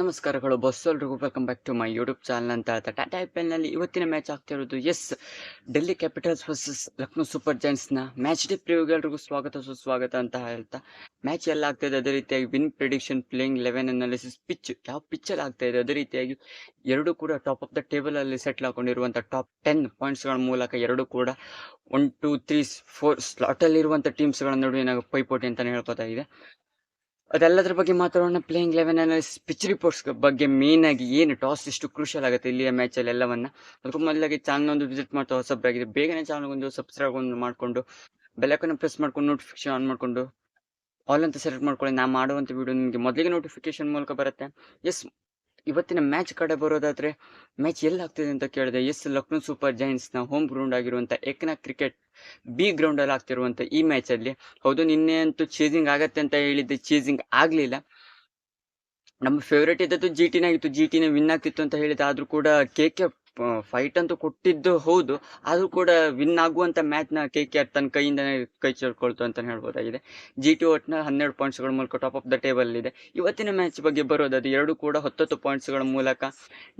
ನಮಸ್ಕಾರಗಳು ಬಸ್ ಎಲ್ರಿಗೂ. Welcome back to my YouTube channel ಅಂತ ಹೇಳ್ತಾ ಟಾಟಾ ಐ ಪಿ ಎಲ್ನಲ್ಲಿ ಇವತ್ತಿನ ಮ್ಯಾಚ್ ಆಗ್ತಿರೋದು yes Delhi Capitals versus Lucknow Super ಜೈಂಟ್ಸ್ನ match day ಪ್ರಿವ್ಯೂಗೆ ಎಲ್ರಿಗೂ ಸ್ವಾಗತ, ಸುಸ್ವಾಗತ ಅಂತ ಹೇಳ್ತಾ. ಮ್ಯಾಚ್ ಎಲ್ಲ ಆಗ್ತಾಯಿದೆ ಅದೇ ರೀತಿಯಾಗಿ win prediction playing eleven analysis pitch ಯಾವ ಪಿಚ್ಚಲ್ಲಿ ಆಗ್ತಾ ಇದೆ? ಅದೇ ರೀತಿಯಾಗಿ ಎರಡು ಕೂಡ ಟಾಪ್ ಆಫ್ ದ ಟೇಬಲಲ್ಲಿ ಸೆಟ್ಲ್ ಹಾಕೊಂಡಿರುವಂಥ ಟಾಪ್ ಟೆನ್ ಪಾಯಿಂಟ್ಸ್ಗಳ ಮೂಲಕ ಎರಡು ಕೂಡ ಒನ್ ಟೂ ತ್ರೀ ಫೋರ್ ಸ್ಲಾಟಲ್ಲಿರುವಂಥ ಟೀಮ್ಸ್ಗಳ ಏನಾಗ ಪೈಪೋಟಿ ಅಂತಲೇ ಹೇಳ್ಕೊತಾ ಇದೆ ಅದೆಲ್ಲದ್ರ ಬಗ್ಗೆ ಮಾತಾಡೋಣ? Playing eleven analysis pitch reports ಬಗ್ಗೆ ಮೇನ್ ಆಗಿ ಏನು ಟಾಸ್ ಎಷ್ಟು ಕ್ರೂಷಿಯಲ್ ಆಗುತ್ತೆ ಇಲ್ಲಿಯ ಮ್ಯಾಚಲ್ಲಿ ಎಲ್ಲವನ್ನ? ಅದಕ್ಕೂ ಮೊದಲಾಗಿ ಚಾನಲ್ ಒಂದು ವಿಸಿಟ್ ಮಾಡ್ತಾ ಹೊಸಬ್ರಾಗಿದೆ ಬೇಗನೆ ಚಾನಲ್ ಒಂದು ಸಬ್ಸ್ಕ್ರೈಬ್ ಒಂದು ಮಾಡಿಕೊಂಡು ಬೆಲಕನ್ನು ಪ್ರೆಸ್ ಮಾಡ್ಕೊಂಡು ನೋಟಿಫಿಕೇಶನ್ ಆನ್ ಮಾಡಿಕೊಂಡು ಆಲ್ ಅಂತ ಸೆಲೆಕ್ಟ್ ಮಾಡ್ಕೊಳ್ಳಿ. ನಾ ಮಾಡುವಂಥ ವಿಡಿಯೋ ನಿಮಗೆ ಮೊದಲಿಗೆ ನೋಟಿಫಿಕೇಶನ್ ಮೂಲಕ ಬರುತ್ತೆ. ಎಸ್ ಇವತ್ತಿನ ಮ್ಯಾಚ್ ಕಡೆ ಬರೋದಾದರೆ ಮ್ಯಾಚ್ ಎಲ್ಲಿ ಆಗ್ತಿದೆ ಅಂತ ಕೇಳಿದೆ. ಎಸ್ ಲಕ್ನೋ ಸೂಪರ್ ಜೈಂಟ್ಸ್ನ ಹೋಮ್ ಗ್ರೌಂಡ್ ಆಗಿರುವಂಥ ಎಕನಾ ಕ್ರಿಕೆಟ್ ಬಿ ಗ್ರೌಂಡಲ್ಲಿ ಆಗ್ತಿರುವಂಥ ಈ ಮ್ಯಾಚಲ್ಲಿ ಹೌದು, ನಿನ್ನೆ ಅಂತೂ ಚೇಸಿಂಗ್ ಆಗತ್ತೆ ಅಂತ ಹೇಳಿದ್ದೆ. ಚೇಸಿಂಗ್ ಆಗಲಿಲ್ಲ. ನಮ್ಮ ಫೇವ್ರೇಟ್ ಇದ್ದದ್ದು ಜಿ ಟಿನೇ ಆಗಿತ್ತು. ಜಿ ಟಿನೇ ವಿನ್ ಆಗ್ತಿತ್ತು ಅಂತ ಹೇಳಿದೆ ಆದರೂ ಕೂಡ ಕೆ ಕೆ ಫೈಟ್ ಅಂತೂ ಕೊಟ್ಟಿದ್ದು ಹೌದು. ಆದರೂ ಕೂಡ ವಿನ್ ಆಗುವಂಥ ಮ್ಯಾಚ್ನ ಕೆ ಕೆ ಆರ್ ತನ್ನ ಕೈಯಿಂದನೇ ಕೈ ಚೇಳ್ಕೊಳ್ತು ಅಂತಲೇ ಹೇಳ್ಬೋದಾಗಿದೆ. ಜಿ ಟಿ ಒಟ್ನ ಹನ್ನೆರಡು ಪಾಯಿಂಟ್ಸ್ಗಳ ಮೂಲಕ ಟಾಪ್ ಆಫ್ ದ ಟೇಬಲ್ ಇದೆ. ಇವತ್ತಿನ ಮ್ಯಾಚ್ ಬಗ್ಗೆ ಬರೋದು ಅದು ಎರಡು ಕೂಡ ಹತ್ತತ್ತು ಪಾಯಿಂಟ್ಸ್ಗಳ ಮೂಲಕ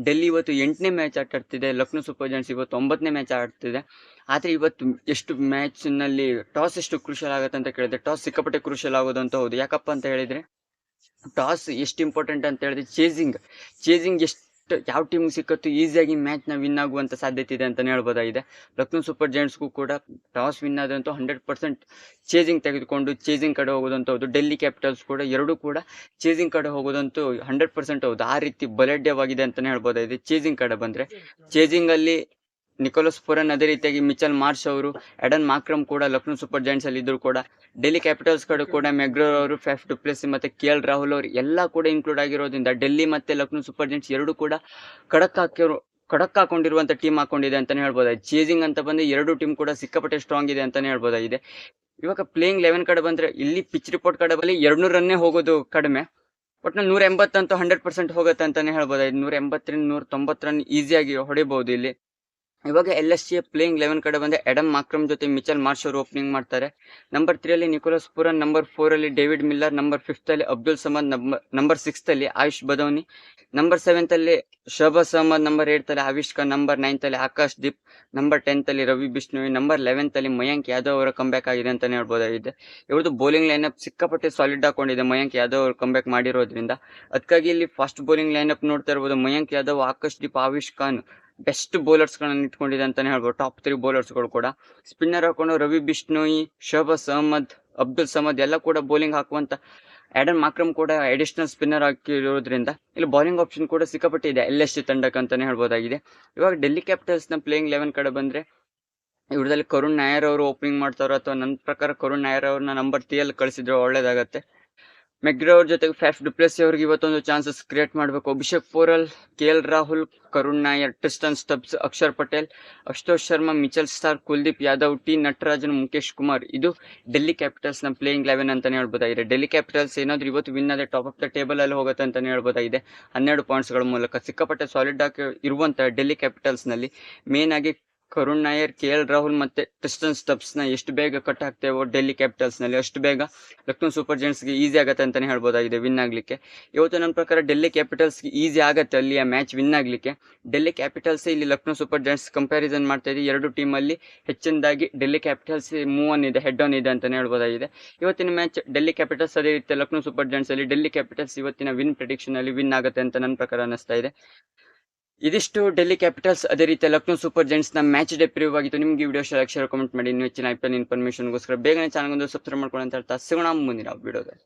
ಡೆಲ್ಲಿ ಇವತ್ತು ಎಂಟನೇ ಮ್ಯಾಚ್ ಆಟಾಡ್ತಿದೆ ಲಕ್ನೋ ಸೂಪರ್ ಜಾಯಿಂಟ್ಸ್ ಇವತ್ತು ಒಂಬತ್ತನೇ ಮ್ಯಾಚ್ ಆಡ್ತಿದೆ. ಆದರೆ ಇವತ್ತು ಎಷ್ಟು ಮ್ಯಾಚ್ನಲ್ಲಿ ಟಾಸ್ ಎಷ್ಟು ಕ್ರೂಷಲ್ ಆಗುತ್ತೆ ಅಂತ ಕೇಳಿದ್ರೆ ಟಾಸ್ ಸಿಕ್ಕಾಪಟ್ಟೆ ಕ್ರೂಷಲ್ ಆಗೋದು ಅಂತ ಹೌದು. ಯಾಕಪ್ಪ ಅಂತ ಹೇಳಿದ್ರೆ ಟಾಸ್ ಎಷ್ಟು ಇಂಪಾರ್ಟೆಂಟ್ ಅಂತ ಹೇಳಿದ್ರೆ ಚೇಸಿಂಗ್ ಚೇಸಿಂಗ್ ಎಷ್ಟು ಯಾವ ಟೀಮ್ ಸಿಕ್ಕತ್ತು ಈಸಿಯಾಗಿ ಮ್ಯಾಚ್ನ ವಿನ್ ಆಗುವಂಥ ಸಾಧ್ಯತೆ ಇದೆ ಅಂತಲೇ ಹೇಳ್ಬೋದಾಗಿದೆ. ಲಕ್ನೋ ಸೂಪರ್ ಜೈಂಟ್ಸ್ಗೂ ಕೂಡ ಟಾಸ್ ವಿನ್ ಆದಂತೂ ಹಂಡ್ರೆಡ್ ಪರ್ಸೆಂಟ್ ಚೇಸಿಂಗ್ ತೆಗೆದುಕೊಂಡು ಚೇಸಿಂಗ್ ಕಡೆ ಹೋಗೋದಂತ ಹೌದು. ಡೆಲ್ಲಿ ಕ್ಯಾಪಿಟಲ್ಸ್ ಕೂಡ ಎರಡೂ ಕೂಡ ಚೇಸಿಂಗ್ ಕಡೆ ಹೋಗೋದಂತೂ ಹಂಡ್ರೆಡ್ ಪರ್ಸೆಂಟ್ ಹೌದು. ಆ ರೀತಿ ಬಲಡ್ಯವಾಗಿದೆ ಅಂತಲೇ ಹೇಳ್ಬೋದಾಗಿದೆ. ಚೇಸಿಂಗ್ ಕಡೆ ಬಂದರೆ ಚೇಸಿಂಗಲ್ಲಿ ನಿಕೋಲಸ್ ಪುರನ್ ಅದೇ ರೀತಿಯಾಗಿ ಮಿಚಲ್ ಮಾರ್ಷ್ ಅವರು, ಎಡನ್ ಮಾಕ್ರಮ್ ಕೂಡ, ಲಕ್ನೋ ಸೂಪರ್ ಜೈಂಟ್ಸ್ ಅಲ್ಲಿ ಇದ್ರು ಕೂಡ, ಡೆಲ್ಲಿ ಕ್ಯಾಪಿಟಲ್ಸ್ ಕಡೆ ಕೂಡ ಮೆಗ್ರೋ ಅವರು ಫೆಫ್ ಪ್ಲಸ್ ಮತ್ತೆ ಕೆ ಎಲ್ ರಾಹುಲ್ ಅವರು ಎಲ್ಲ ಕೂಡ ಇನ್ಕ್ಲೂಡ್ ಆಗಿರೋದ್ರಿಂದ, ಡೆಲ್ಲಿ ಮತ್ತೆ ಲಕ್ನೋ ಸೂಪರ್ ಜೈಂಟ್ಸ್ ಎರಡು ಕೂಡ ಖಡಕ್ ಹಾಕಿರೋ ಖಡಕ್ ಹಾಕೊಂಡಿರುವಂತ ಟೀಮ್ ಹಾಕೊಂಡಿದೆ ಅಂತಾನೆ ಹೇಳ್ಬೋದಾಗಿದೆ. ಚೇಸಿಂಗ್ ಅಂತ ಬಂದ್ರೆ ಎರಡು ಟೀಮ್ ಕೂಡ ಸಿಕ್ಕಾಪಟ್ಟೆ ಸ್ಟ್ರಾಂಗ್ ಇದೆ ಅಂತಾನೆ ಹೇಳ್ಬೋದಾಗಿದೆ. ಇವಾಗ ಪ್ಲೇಯಿಂಗ್ ಲೆವೆನ್ ಕಡೆ ಬಂದ್ರೆ, ಇಲ್ಲಿ ಪಿಚ್ ರಿಪೋರ್ಟ್ ಕಡೆ ಬಲ್ಲಿ ಎರಡ್ನೂರು ರನ್ನೇ ಹೋಗೋದು ಕಡಿಮೆ. ಒಟ್ನಲ್ಲಿ ನೂರ ಎಂಬತ್ತಂತೂ ಹಂಡ್ರೆಡ್ ಪರ್ಸೆಂಟ್ ಹೋಗುತ್ತೆ ಅಂತಾನೆ ಹೇಳ್ಬೋದಾಗಿದೆ. ನೂರ ಎಂಬತ್ತರಿಂದ ನೂರ ತೊಂಬತ್ತು ರನ್ ಈಸಿಯಾಗಿ ಹೊಡಿಬಹುದು ಇಲ್ಲಿ. ಇವಾಗ L S C playing eleven ಕಡೆ ಬಂದರೆ ಎಡಮ್ ಮಾಕ್ರಮ್ ಜೊತೆ ಮಿಚಲ್ ಮಾರ್ಷ್ ಓಪನಿಂಗ್ ಮಾಡ್ತಾರೆ. ನಂಬರ್ ತ್ರೀ ಅಲ್ಲಿ ನಿಕೋಲಸ್ ಪುರನ್ ನಂಬರ್ ಫೋರ್ ಅಲ್ಲಿ ಡೇವಿಡ್ ಮಿಲ್ಲರ್ ನಂಬರ್ ಫಿಫ್ತ್ ಅಲ್ಲಿ Abdul Samad number number sixth ಅಲ್ಲಿ ಆಯುಷ್ ಬದೌನಿ ನಂಬರ್ ಸೆವೆಂತ್ ಅಲ್ಲಿ ಶಹಬಾಸ್ ಅಹಮದ್ ನಂಬರ್ ಏಟ್ ಅಲ್ಲಿ ಆವಿಷ್ ಖಾನ್ ನಂಬರ್ ನೈನ್ತ್ ಅಲ್ಲಿ ಆಕಾಶ್ ದೀಪ್ ನಂಬರ್ ಟೆಂತ್ ಅಲ್ಲಿ ರವಿ ಬಿಷ್ಣು ನಂಬರ್ ಲೆವೆಂತ್ ಅಲ್ಲಿ ಮಯಾಂಕ್ ಯಾದವ್ ಅವರ ಕಂಬ್ಯಾಕ್ ಆಗಿದೆ ಅಂತಾನೆ ಹೇಳ್ಬೋದಾಗಿದೆ. ಇವ್ರದ್ದು ಬೌಲಿಂಗ್ ಲೈನಪ್ ಸಿಕ್ಕಾಪಟ್ಟೆ ಸಾಲಿಡ್ ಹಾಕೊಂಡಿದೆ ಮಯಾಂಕ್ ಯಾದವ್ ಅವರು ಕಂಬ್ಯಾಕ್ ಮಾಡಿರೋದ್ರಿಂದ. ಅದಕ್ಕಾಗಿ ಇಲ್ಲಿ ಫಾಸ್ಟ್ ಬೌಲಿಂಗ್ ಲೈನಪ್ ನೋಡ್ತಾ ಇರ್ಬೋದು. ಮಯಾಂಕ್ ಯಾದವ್ ಆಕಾಶ್ ದೀಪ್ ಆವಿಷ್ ಖಾನ್ ಬೆಸ್ಟ್ ಬೌಲರ್ಸ್ಗಳನ್ನು ಇಟ್ಕೊಂಡಿದೆ ಅಂತಾನೆ ಹೇಳ್ಬೋದು. ಟಾಪ್ ತ್ರೀ ಬೌಲರ್ಸ್ಗಳು ಕೂಡ. ಸ್ಪಿನ್ನರ್ ಹಾಕೊಂಡು ರವಿ ಬಿಷ್ಣೋಯಿ ಶಹಬಾಸ್ ಅಹಮದ್, ಅಬ್ದುಲ್ ಸಮದ್ ಎಲ್ಲ ಕೂಡ ಬೌಲಿಂಗ್ ಹಾಕುವಂತ ಆಡನ್ ಮಾಕ್ರಮ್ ಕೂಡ ಅಡಿಷನಲ್ ಸ್ಪಿನ್ನರ್ ಹಾಕಿರೋದ್ರಿಂದ ಇಲ್ಲಿ ಬೌಲಿಂಗ್ ಆಪ್ಷನ್ ಕೂಡ ಸಿಕ್ಕಾಪಟ್ಟೆ ಇದೆ ಎಲ್ ಎಸ್ ಸಿ ತಂಡಕ್ಕೆ ಅಂತಾನೆ ಹೇಳ್ಬೋದಾಗಿದೆ. ಇವಾಗ ಡೆಲ್ಲಿ ಕ್ಯಾಪಿಟಲ್ಸ್ನ ಪ್ಲೇಯಿಂಗ್ ಲೆವೆನ್ ಕಡೆ ಬಂದ್ರೆ ಇವ್ರದಲ್ಲಿ ಕರುಣ್ ನಾಯರ್ ಅವರು ಓಪನಿಂಗ್ ಮಾಡ್ತಾರೋ ಅಥವಾ ನನ್ನ ಪ್ರಕಾರ ಕರುಣ್ ನಾಯರ್ ಅವ್ರನ್ನ ನಂಬರ್ ತ್ರೀ ಅಲ್ಲಿ ಕಳಿಸಿದ್ರೆ ಒಳ್ಳೇದಾಗತ್ತೆ. ಮೆಗ್ರೆ ಅವ್ರ ಜೊತೆಗೆ ಫ್ಯಾಫ್ ಡುಪ್ಲೆಸಿ ಅವ್ರಿಗೆ ಇವತ್ತೊಂದು ಚಾನ್ಸಸ್ ಕ್ರಿಯೇಟ್ ಮಾಡಬೇಕು. Abhishek Porel K L Rahul Karun Nair Tristan Stubbs Axar Patel Ashutosh Sharma Mitchell Starc Kuldeep Yadav T Natarajan Mukesh Kumar ಇದು ಡೆಲ್ಲಿ ಕ್ಯಾಪಿಟಲ್ಸ್ನ ಪ್ಲೇಯಿಂಗ್ ಲೆವೆನ್ ಅಂತಾನೆ ಹೇಳ್ಬೋದಾಗಿದೆ. ಡೆಲ್ಲಿ ಕ್ಯಾಪಿಟಲ್ಸ್ ಏನಾದ್ರು ಇವತ್ತು ವಿನ್ ಆದ್ರೆ ಟಾಪ್ ಆಫ್ ದ ಟೇಬಲ್ ಅಲ್ಲಿ ಹೋಗುತ್ತೆ ಅಂತಾನೆ ಹೇಳ್ಬೋದಾಗಿದೆ. ಹನ್ನೆರಡು ಪಾಯಿಂಟ್ಸ್ಗಳ ಮೂಲಕ ಸಿಕ್ಕಾಪಟ್ಟೆ ಸಾಲಿಡ್ ಆಗಿ ಇರುವಂತ ಡೆಲ್ಲಿ ಕ್ಯಾಪಿಟಲ್ಸ್ನಲ್ಲಿ ಮೇನ್ ಆಗಿ ಕರುಣ್ ನಾಯರ್, ಕೆ ಎಲ್ ರಾಹುಲ್ ಮತ್ತೆ ಟ್ರಿಸ್ಟನ್ ಸ್ಟಬ್ಸ್ನ ಎಷ್ಟು ಬೇಗ ಕಟ್ ಹಾಕ್ತೇವೋ ಡೆಲ್ಲಿ ಕ್ಯಾಪಿಟಲ್ಸ್ನಲ್ಲಿ ಅಷ್ಟು ಬೇಗ ಲಕ್ನೋ ಸೂಪರ್ ಜೈಂಟ್ಸ್ಗೆ ಈಸಿ ಆಗತ್ತೆ ಅಂತಾನೆ ಹೇಳ್ಬೋದಾಗಿದೆ, ವಿನ್ ಆಗ್ಲಿಕ್ಕೆ. ಇವತ್ತು ನನ್ನ ಪ್ರಕಾರ ಡೆಲ್ಲಿ ಕ್ಯಾಪಿಟಲ್ಸ್ ಈಸಿ ಆಗತ್ತೆ ಅಲ್ಲಿ ಆ ಮ್ಯಾಚ್ ವಿನ್ ಆಗ್ಲಿಕ್ಕೆ. ಡೆಲ್ಲಿ ಕ್ಯಾಪಿಟಲ್ಸ್ ಇಲ್ಲಿ ಲಕ್ನೋ ಸೂಪರ್ ಜೈಂಟ್ಸ್ ಕಂಪ್ಯಾರಿಸನ್ ಮಾಡ್ತಾ ಇದೆ ಎರಡು ಟೀಮ್ ಅಲ್ಲಿ ಹೆಚ್ಚಿನದಾಗಿ ಡೆಲ್ಲಿ ಕ್ಯಾಪಿಟಲ್ಸ್ ಮೂವ್ ಆನ್ ಇದೆ ಹೆಡ್ ಆನ್ ಇದೆ ಅಂತಾನೆ ಹೇಳ್ಬೋದಾಗಿದೆ. ಇವತ್ತಿನ ಮ್ಯಾಚ್ ಡೆಲ್ಲಿ ಕ್ಯಾಪಿಟಲ್ಸ್ ಅದೇ ರೀತಿ ಲಕ್ನೋ ಸೂಪರ್ ಜೈಂಟ್ಸ್ ಅಲ್ಲಿ ಡೆಲ್ಲಿ ಕ್ಯಾಪಿಟಲ್ಸ್ ಇವತ್ತಿನ ವಿನ್ ಪ್ರಿಡಿಕ್ಷನ್ ಅಲ್ಲಿ ವಿನ್ ಆಗುತ್ತೆ ಅಂತ ನನ್ನ ಪ್ರಕಾರ ಅನಿಸ್ತಾ ಇದೆ. ಇದಿಷ್ಟು ಡೆಲ್ಲಿ ಕ್ಯಾಪಿಟಲ್ಸ್ ಅದೇ ರೀತಿ ಲಕ್ನೋ ಸೂಪರ್ ಜೆಂಟ್ಸ್ನ ಮ್ಯಾಚ್ ಡೇ ಆಗಿತ್ತು. ನಿಮಗೆ ವಿಡಿಯೋ ಶೇರ್ ಕಮೆಂಟ್ ಮಾಡಿ. ಇನ್ನೂ ಹೆಚ್ಚಿನ ಐ ಪಿ ಎಲ್ ಇನ್ಫಾರ್ಮೇಶನ್ಗೋಸ್ಕರ ಬೇಗನೆ ಚಾನಲ್ ಒಂದು ಸಬ್ಸ್ಕ್ರೈಬ್ ಮಾಡ್ಕೊಳ್ಳಿ ಅಂತ ಹೇಳ್ತಾ ಸಿಗೋಣ ಮುಂದಿನ ವಿಡಿಯೋದಲ್ಲಿ